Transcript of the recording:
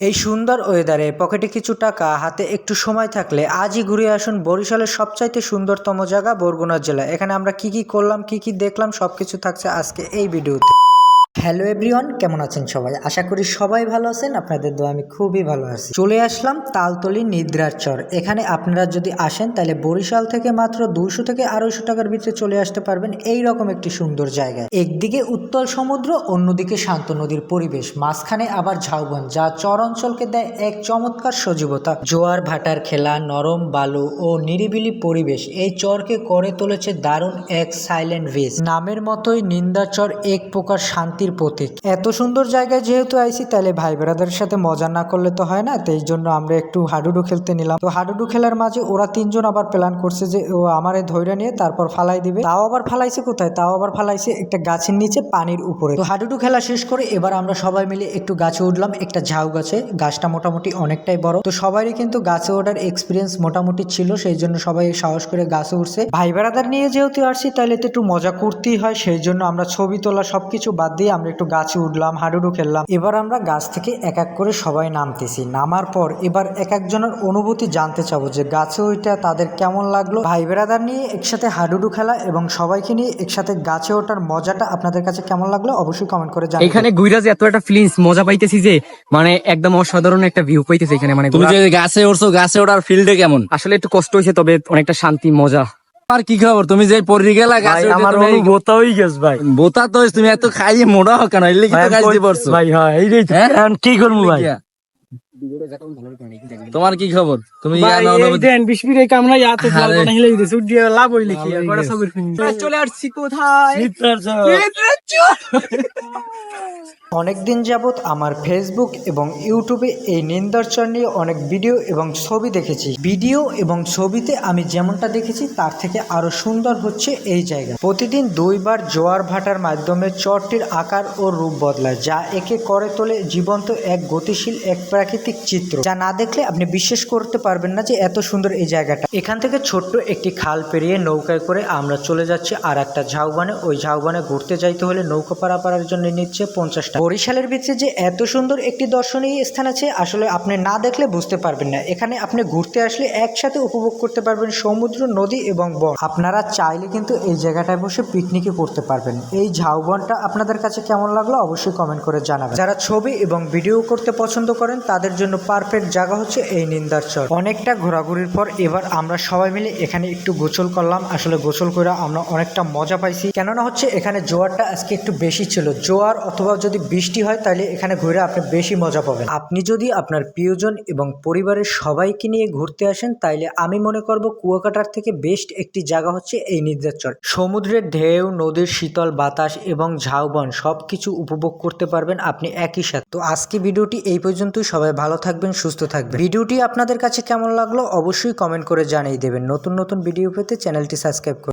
এই সুন্দর ওয়েদারে পকেটে কিছু টাকা, হাতে একটু সময় থাকলে আজই ঘুরে আসুন বরিশালের সবচাইতে সুন্দরতম জায়গা বরগুনা জেলা। এখানে আমরা কি কি করলাম, কি কি দেখলাম, সবকিছু থাকছে আজকে এই ভিডিওতে। হ্যালো এভরিওয়ান কেমন আছেন সবাই? আশা করি সবাই ভালো আছেন, আপনাদের দোয়া আমি খুবই ভালো আছি। চলে আসলাম তালতলি নিদ্রার চর। এখানে আপনারা যদি আসেন, তাহলে বরিশাল থেকে মাত্র দুইশো থেকে আড়াইশো টাকার ভিতরে চলে আসতে পারবেন এই রকম একটি সুন্দর জায়গায় একদিকে উত্তল সমুদ্র, অন্যদিকে শান্ত নদীর পরিবেশ। মাঝখানে আবার ঝাউবন, যা চর অঞ্চলকে দেয় এক চমৎকার সজীবতা। জোয়ার ভাটার খেলা, নরম বালু ও নিরিবিলি পরিবেশ, এই চরকে করে তুলেছে দারুণ এক সাইলেন্ট ভিজ নামের মতোই নিন্দার চর এক প্রকার শান্তির প্রতীক। এত সুন্দর জায়গায় যেহেতু আইছি তাহলে ভাই ব্রাদারের সাথে মজা না করলে তো হয় না? তো এই জন্য আমরা একটু হাডুডু খেলতে নিলাম। তো হাডুডু খেলার মাঝে ওরা তিনজন আবার প্ল্যান করছে যে ও আমারে ধৈর্য নিয়ে তারপর ফালাই দিবে। তাও আবার ফালাইছে কোথায়? তাও আবার ফালাইছে একটা গাছের নিচে পানির উপরে। তো হাডুডু খেলা শেষ করে এবার আমরা সবাই মিলে একটু গাছে উঠলাম, একটা ঝাউ গাছে। গাছটা মোটামুটি অনেকটাই বড়। তো সবারই কিন্তু গাছে ওঠার এক্সপিরিয়েন্স মোটামুটি ছিল সেই জন্য সবাই সাহস করে গাছে উঠছে। ভাই বেড়াদার নিয়ে যেহেতু আসছি তাহলে তো একটু মজা করতেই হয় সেই জন্য আমরা ছবি তোলা সবকিছু বাদ দিয়ে আমরা একটু গাছে উঠলাম হাডুডু খেললাম। এবার আমরা গাছ থেকে এক এক করে সবাই নামতেছি। নামার পর এবার এক একজনের অনুভূতি জানতে চাবো যে গাছে ওইটা তাদের কেমন লাগল। ভাই বেড়াদার নিয়ে একসাথে হাডুডু খেলা এবং সবাইকে নিয়ে একসাথে গাছে ওঠার মজাটা আপনাদের কাছে কেমন লাগল অবশ্যই কমেন্ট করে জানাবেন। এখানে গুইরা যে এত একটা ফিলিংস মজা পাইতেছি যে মানে একদম অসাধারণ একটা ভিউ পাইতেছি এখানে। মানে তুমি যে গাছে উঠছো গাছে ওঠার ফিল্ডে কেমন? আসলে একটু কষ্ট হয়েছে তবে অনেকটা শান্তি মজা। আর কি খবর? তুমি যে পড়ি গেলা গাছে আমার এই- অনুভূত হয়ে ভাই। বোতা তো তুমি এত খাইয়ে মোড়া হোক না এলে কি তো গাছ দিয়ে পড়ছো? ভাই হ্যাঁ এই তো। হ্যাঁ? এখন কি করব ভাই? তোমার কি খবর? তুমি এই দেন বিশ মিনিট কামনা ইয়াতে হিলাই দিছে লাভ হইলে কি? গেছে। ছবির ফিল্ম। চলে আসছি কোথায়। অনেকদিন যাবৎ আমার ফেসবুক এবং ইউটিউবে এই নিন্দারচর নিয়ে অনেক ভিডিও এবং ছবি দেখেছি। ভিডিও এবং ছবিতে আমি যেমনটা দেখেছি, তার থেকে আরও সুন্দর হচ্ছে এই জায়গা। প্রতিদিন দুইবার জোয়ার ভাটার মাধ্যমে চরটির আকার ও রূপ বদলায়, যা একে করে তোলে জীবন্ত এক গতিশীল, এক প্রাকৃতিক চিত্র। যা না দেখলে আপনি বিশ্বাস করতে পারবেন না যে এত সুন্দর এই জায়গাটা। এখান থেকে ছোট্ট একটি খাল পেরিয়ে নৌকায় করে আমরা চলে যাচ্ছি আর একটা ঝাউবানে। ওই ঝাউবানে ঘুরতে যাইতে হলে নৌকা পারাপাড়ার জন্য নিচ্ছে পঞ্চাশ টাকা বরিশালের ভিতরে যে এত সুন্দর একটি দর্শনীয় স্থান আছে, আসলে আপনি না দেখলে বুঝতে পারবেন না। এখানে আপনি ঘুরতে আসলে একসাথে উপভোগ করতে পারবেন সমুদ্র, নদী এবং বন। আপনারা চাইলে কিন্তু এই জায়গাটায় বসে পিকনিকই করতে পারবেন। এই ঝাউবনটা আপনাদের কাছে কেমন লাগল অবশ্যই কমেন্ট করে জানাবেন। যারা ছবি এবং ভিডিও করতে পছন্দ করেন, তাদের জন্য পারফেক্ট জায়গা হচ্ছে এই নিন্দার চর। অনেকটা ঘোরাঘুরির পর এবার আমরা সবাই মিলে এখানে একটু গোসল করলাম। আসলে গোসল করে আমরা অনেকটা মজা পাইছি। কেননা হচ্ছে এখানে জোয়ারটা আজকে একটু বেশি ছিল। জোয়ার অথবা যদি বৃষ্টি হয়, তাহলে এখানে ঘুরে আপনি বেশি মজা পাবেন। আপনি যদি আপনার প্রিয়জন এবং পরিবারের সবাইকে নিয়ে ঘুরতে আসেন তাইলে আমি মনে করব কুয়াকাটার থেকে বেস্ট একটি জায়গা হচ্ছে এই নির্যাচর সমুদ্রের ঢেউ, নদীর শীতল বাতাস এবং ঝাউবন সব কিছু উপভোগ করতে পারবেন আপনি একই সাথে। তো আজকে ভিডিওটি এই পর্যন্তই। সবাই ভালো থাকবেন, সুস্থ থাকবেন। ভিডিওটি আপনাদের কাছে কেমন লাগল অবশ্যই কমেন্ট করে জানিয়ে দেবেন। নতুন নতুন ভিডিও পেতে চ্যানেলটি সাবস্ক্রাইব